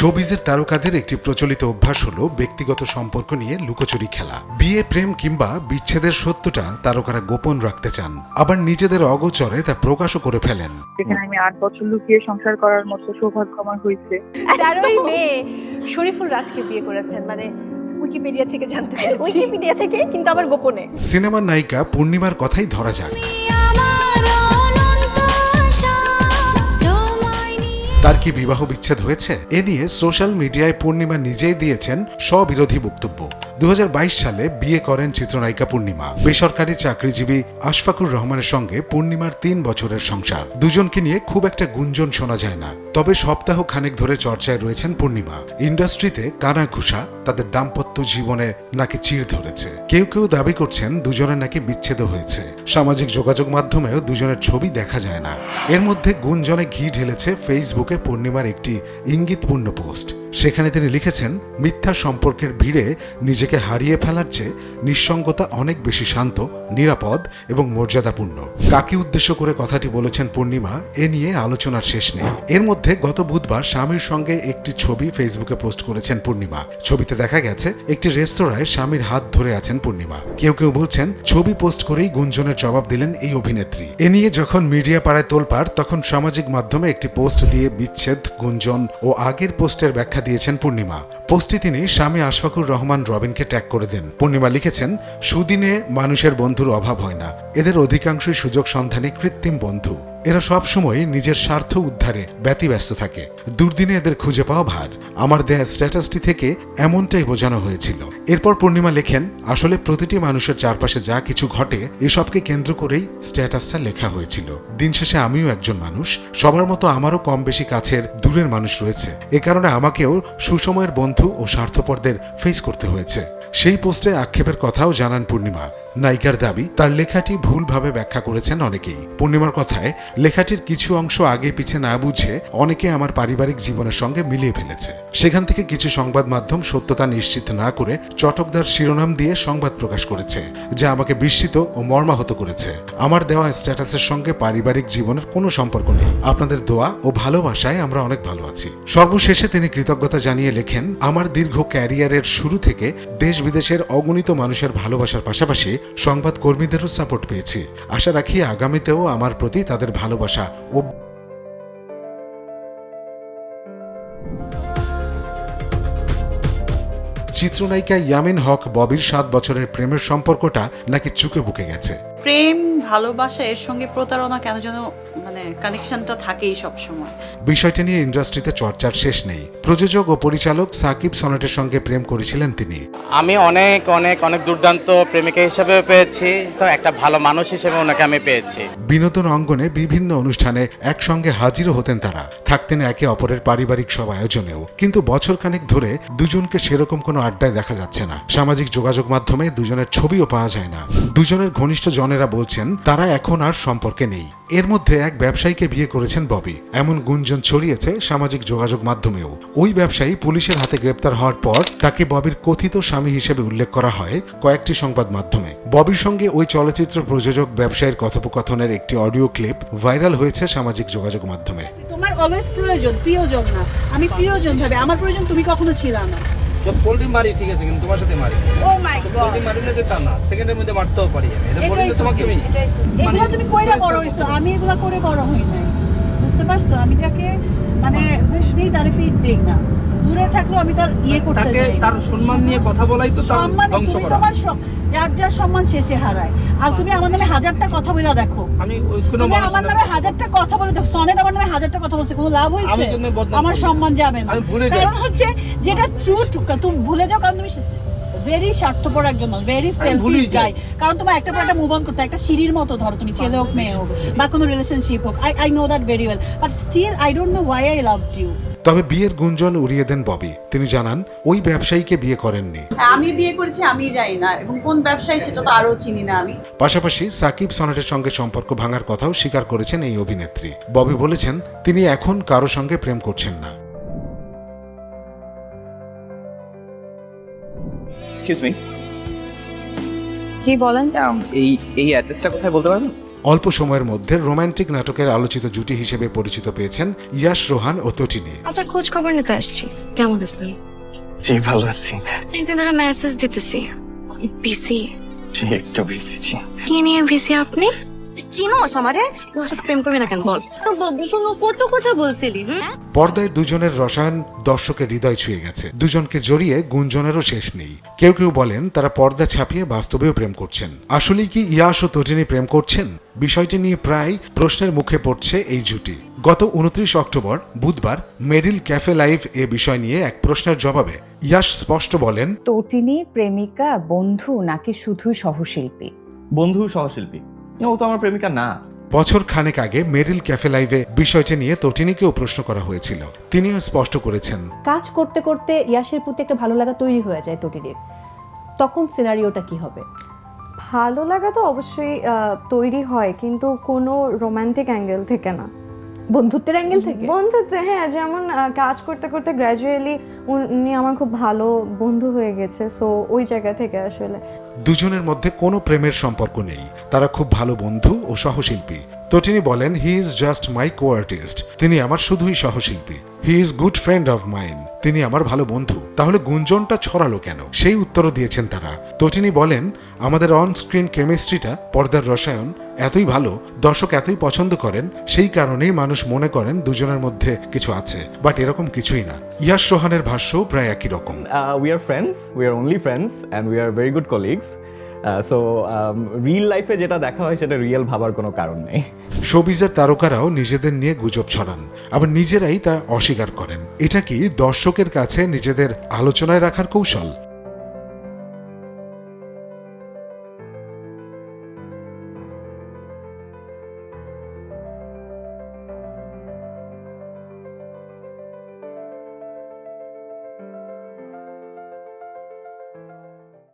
শোবিজের তারকাদের একটি প্রচলিত অভ্যাস হলো ব্যক্তিগত সম্পর্ক নিয়ে লুকোচুরি খেলা। বিয়ে প্রেম কিংবা বিচ্ছেদের সত্যটা তারকারা গোপন রাখতে চান। আবার নিজেদের অগোচরে তা প্রকাশও করে ফেলেন। যেখানে আমি আট বছর লুকিয়ে সংসার করার মতো সৌভাগ্য আমার হয়েছে। তেরোই মে শরীফুল রাজকে বিয়ে করেছেন মানে উইকিপিডিয়া থেকে জানতে পেরেছি। উইকিপিডিয়া থেকে কিন্তু আবার গোপনে। সিনেমার নায়িকা পূর্ণিমার কথাই ধরা যাক। তার কি বিবাহ বিচ্ছেদ হয়েছে? এ নিয়ে সোশ্যাল মিডিয়ায় পূর্ণিমা নিজেই দিয়েছেন স্ববিরোধী বক্তব্য। দু হাজার বাইশ সালে বিয়ে করেন চিত্রনায়িকা পূর্ণিমা। বেসরকারি চাকরিজীবী আশফাকুর রহমানের সঙ্গে পূর্ণিমার তিন বছরের সংসার। দুজনকে নিয়ে খুব একটা গুঞ্জন শোনা যায় না। তবে সপ্তাহ খানেক ধরে চর্চায় রয়েছেন পূর্ণিমা। ইন্ডাস্ট্রিতে কানা ঘুষা তাদের দাম্পত্য জীবনে নাকি চির ধরেছে। কেউ কেউ দাবি করছেন দুজনের নাকি বিচ্ছেদ হয়েছে। সামাজিক যোগাযোগ মাধ্যমেও দুজনের ছবি দেখা যায় না। এর মধ্যে গুঞ্জনে ঘি ঢেলেছে ফেসবুকে পূর্ণিমার একটি ইঙ্গিতপূর্ণ পোস্ট। সেখানে তিনি লিখেছেন, মিথ্যা সম্পর্কের ভিড়ে নিজেকে হারিয়ে ফেলার চেয়ে নিঃসঙ্গতা অনেক বেশি শান্ত, নিরাপদ এবং মর্যাদাপূর্ণ। কাকে উদ্দেশ্য করে কথাটি বলেছেন পূর্ণিমা, এ নিয়ে আলোচনার শেষ নেই। এর মধ্যে গত বুধবার স্বামীর সঙ্গে একটি ছবি ফেসবুকে পোস্ট করেছেন পূর্ণিমা। ছবিতে দেখা গেছে, একটি রেস্তোরাঁয় স্বামীর হাত ধরে আছেন পূর্ণিমা। কেউ কেউ বলছেন, ছবি পোস্ট করেই গুঞ্জনের জবাব দিলেন এই অভিনেত্রী। এ নিয়ে যখন মিডিয়া পাড়ায় তোলপাড়, তখন সামাজিক মাধ্যমে একটি পোস্ট দিয়ে বিচ্ছেদ, গুঞ্জন ও আগের পোস্টের ব্যাখ্যা দিয়েছেন পূর্ণিমা। পোস্টে তিনি স্বামী আশফাকুর রহমান রবিনকে ট্যাগ করে দেন। পূর্ণিমা লিখেছেন, সুদিনে মানুষের বন্ধুর অভাব হয় না। এদের অধিকাংশই সুযোগ সন্ধানে কৃত্রিম বন্ধু। এরা সব সময় নিজের স্বার্থ উদ্ধারে ব্যতিব্যস্ত থাকে। দুর্দিনে এদের খুঁজে পাওয়া ভার। আমার দেয়া স্ট্যাটাসটি থেকে এমনটাই বোঝানো হয়েছিল। এরপর পূর্ণিমা লেখেন, আসলে প্রতিটি মানুষের চারপাশে যা কিছু ঘটে, এসবকে কেন্দ্র করেই স্ট্যাটাসটা লেখা হয়েছিল। দিন শেষে আমিও একজন মানুষ। সবার মতো আমারও কম বেশি কাছের দূরের মানুষ রয়েছে। এ কারণে আমাকেও সুসময়ের বন্ধু ও স্বার্থপরদের ফেস করতে হয়েছে। সেই পোস্টে আক্ষেপের কথাও জানান পূর্ণিমা। নায়িকার দাবি, তার লেখাটি ভুলভাবে ব্যাখ্যা করেছেন অনেকেই। পূর্ণিমার কথায়, লেখাটির কিছু অংশ আগে পিছে না বুঝে অনেকে আমার পারিবারিক জীবনের সঙ্গে মিলিয়ে ফেলেছে। সেখান থেকে কিছু সংবাদ মাধ্যম সত্যতা নিশ্চিত না করে চটকদার শিরোনাম দিয়ে সংবাদ প্রকাশ করেছে, যা আমাকে বিস্মিত ও মর্মাহত করেছে। আমার দেওয়া স্ট্যাটাসের সঙ্গে পারিবারিক জীবনের কোনো সম্পর্ক নেই। আপনাদের দোয়া ও ভালোবাসায় আমরা অনেক ভালো আছি। সর্বশেষে তিনি কৃতজ্ঞতা জানিয়ে লেখেন, আমার দীর্ঘ ক্যারিয়ারের শুরু থেকে দেশ বিদেশের অগণিত মানুষের ভালোবাসার পাশাপাশি সংবাদ কর্মীদেরও সাপোর্ট পেয়েছি। আশা রাখি আগামীতেও আমার প্রতি তাদের ভালোবাসা ও চিত্রনায়িকা ইয়ামিন হক ববির সাত বছরের প্রেমের সম্পর্কটা নাকি চুকে বুকে গেছে। প্রেম ভালোবাসা এর সঙ্গে প্রতারণা কেন যেন মানে কানেকশনটা থাকেই সব সময় বিষয়টি নিয়ে ইন্ডাস্ট্রিতে চর্চার শেষ নেই। প্রযোজক ও পরিচালক সাকিব সনেটের সঙ্গে প্রেম করেছিলেন তিনি। আমি অনেক অনেক অনেক দুর্দান্ত প্রেমিকা হিসেবে পেয়েছি। তো একটা ভালো মানুষ হিসেবে ওনাকে আমি পেয়েছি। বিনোদন অঙ্গনে বিভিন্ন অনুষ্ঠানে একসঙ্গে হাজিরও হতেন তারা। থাকতেন একে অপরের পারিবারিক সব আয়োজনেও। কিন্তু বছরখানেক ধরে দুজনকে সেরকম কোনো আড্ডায় দেখা যাচ্ছে না। সামাজিক যোগাযোগ মাধ্যমে দুজনের ছবিও পাওয়া যায় না। দুজনের ঘনিষ্ঠ জনেরা বলছেন, তারা এখন আর সম্পর্কে নেই। এর মধ্যে এক ব্যবসায়ীকে বিয়ে করেছেন ববি। এমন গুঞ্জন ছড়িয়েছে সামাজিক যোগাযোগ মাধ্যমেও। ওই ব্যবসায়ী পুলিশের হাতে গ্রেপ্তার হওয়ার পর তাকে ববির কথিত স্বামী হিসেবে উল্লেখ করা হয় কয়েকটি সংবাদ মাধ্যমে। ববির সঙ্গে ওই চলচ্চিত্র প্রযোজক ব্যবসায়ীর কথোপকথনের একটি অডিও ক্লিপ ভাইরাল হয়েছে সামাজিক যোগাযোগ মাধ্যমে। তোমার অলওয়েজ প্রয়োজন, প্রিয়জন না। আমি প্রিয়জন ভাবে, আমার প্রয়োজন তুমি কখনো ছিল না। যখন পোল্ট্রি মারি ঠিক আছে কিন্তু তোমার সাথে মারি। ও মাই গড পোল্ট্রি মারি না যে তা না সেকেন্ডের মধ্যে বাড়তেও পারি আমি। এটা বলি তো তোমাকে আমি এগুলো তুমি কইরা বড় হইছো আমি এগুলো করে বড় হই নাই। বুঝতে পারছ? আমি যাকে মানে দিই তার না দূরে থাকলেও আমি তার ইয়ে করতে চাই। তার সম্মান নিয়ে কথা বলাই তো তার সম্মান তুমি তোমার যার যার সম্মান শেষে হারায়। আর তুমি আমার নামে হাজারটা কথা বলে দেখো। আমি তুমি আমার নামে হাজারটা কথা বলে দেখো। সনেট আমার নামে হাজারটা কথা বলছে কোনো লাভ হয়েছে আমার সম্মান যাবে না। কারণ হচ্ছে যেটা ট্রু তুমি ভুলে যাও কারণ তুমি ভেরি স্বার্থপর একজন মানুষ ভেরি সেলফিশ গাই কারণ তোমার একটা পর একটা মুভ অন করতে একটা সিঁড়ির মতো ধরো তুমি ছেলে হোক মেয়ে হোক বা কোনো রিলেশনশিপ হোক। I I know that very well but still I don't know why I love you তবে বিয়ের গুঞ্জন উড়িয়ে দেন ববি। তিনি জানান ওই ব্যবসায়ীকে বিয়ে করেননি। আমি বিয়ে করেছি আমি জানি না। এবং কোন ব্যবসায়ী সেটা তো আরও চিনি না আমি। পাশাপাশি সাকিব সনেটের সঙ্গে সম্পর্ক ভাঙার কথাও স্বীকার করেছেন এই অভিনেত্রী। ববি বলেছেন তিনি এখন কারও সঙ্গে প্রেম করছেন না। এক্সকিউজ মি জি বলেন। এই এই অ্যাড্রেসটা কোথায় বলতে পারবেন? অল্প সময়ের মধ্যে রোমান্টিক নাটকের আলোচিত জুটি হিসেবে পরিচিত পেয়েছেন ইয়াশ রোহান ও তটিনী। আপনার খোঁজ খবর নিতে আসছি। কেমন আছেন? জি ভালো আছি। একদিন ধরে মেসেজ দিতেছি। বিসি জি একটু বিসি জি কি নিয়ে বিসি আপনি? চিনোস আমারে? তোর সাথে প্রেম করবি না কেন? বল। তো বাবুর সঙ্গে কত কথা বলছিলি হুম? পর্দায় দুজনের রসায়ন দর্শকের হৃদয় ছুঁয়ে গেছে। দুজনকে জড়িয়ে গুঞ্জনেরও শেষ নেই। কেউ কেউ বলেন তারা পর্দা ছাপিয়ে বাস্তবেও প্রেম করছেন। আসলেই কি ইয়াশ ও তটিনী প্রেম করছেন? বিষয়টি নিয়ে প্রায় প্রশ্নের মুখে পড়ছে এই জুটি। গত উনত্রিশ অক্টোবর বুধবার মেরিল ক্যাফে লাইভ এ বিষয় নিয়ে এক প্রশ্নের জবাবে ইয়াশ স্পষ্ট বলেন তটিনী প্রেমিকা বন্ধু নাকি শুধু সহশিল্পী? বন্ধু সহশিল্পী। ও তো আমার প্রেমিকা না। বছর খানেক আগে মেরিল ক্যাফে লাইভে বিষয়টি নিয়ে তটিনীকেও প্রশ্ন করা হয়েছিল। তিনিও স্পষ্ট করেছেন। কাজ করতে করতে ইয়াসের প্রতি একটা ভালো লাগা তৈরি হয়ে যায় তটিনীর। তখন সিনারিওটা কি হবে? ভালো লাগা তো অবশ্যই আহ, তৈরি হয় কিন্তু কোনো রোম্যান্টিক অ্যাঙ্গেল থেকে না। বন্ধুত্বের অ্যাঙ্গেল থেকে? বন্ধুত্ব হ্যাঁ যেমন কাজ করতে করতে গ্র্যাজুয়ালি উনি আমার খুব ভালো বন্ধু হয়ে গেছে সো ওই জায়গা থেকে আসলে। দুজনের মধ্যে কোনো প্রেমের সম্পর্ক নেই। তারা খুব ভালো বন্ধু ও সহশিল্পী। তটিনী বলেন he is just my co artist তিনি আমার শুধুই সহশিল্পী। He is good friend of mine তিনি আমার ভালো বন্ধু। তাহলে গুঞ্জনটা ছড়ালো কেন? সেই উত্তরও দিয়েছেন তারা। তটিনী বলেন, আমাদের অন স্ক্রিন কেমিস্ট্রিটা পর্দার রসায়ন এতই ভালো, দর্শক এতই পছন্দ করেন, সেই কারণেই মানুষ মনে করেন দুজনের মধ্যে কিছু আছে, বাট এরকম কিছুই না। ইয়াস রোহানের ভাষ্য প্রায় একই রকম। We are friends we are only friends and we are very good colleagues so real লাইফে যেটা দেখা হয়, সেটা রিয়েল ভাবার কোনো কারণ নেই। শোবিজের তারকারাও নিজেদের নিয়ে গুজব ছড়ান, আবার নিজেরাই তা অস্বীকার করেন। এটা কি দর্শকের কাছে নিজেদের আলোচনায় রাখার কৌশল?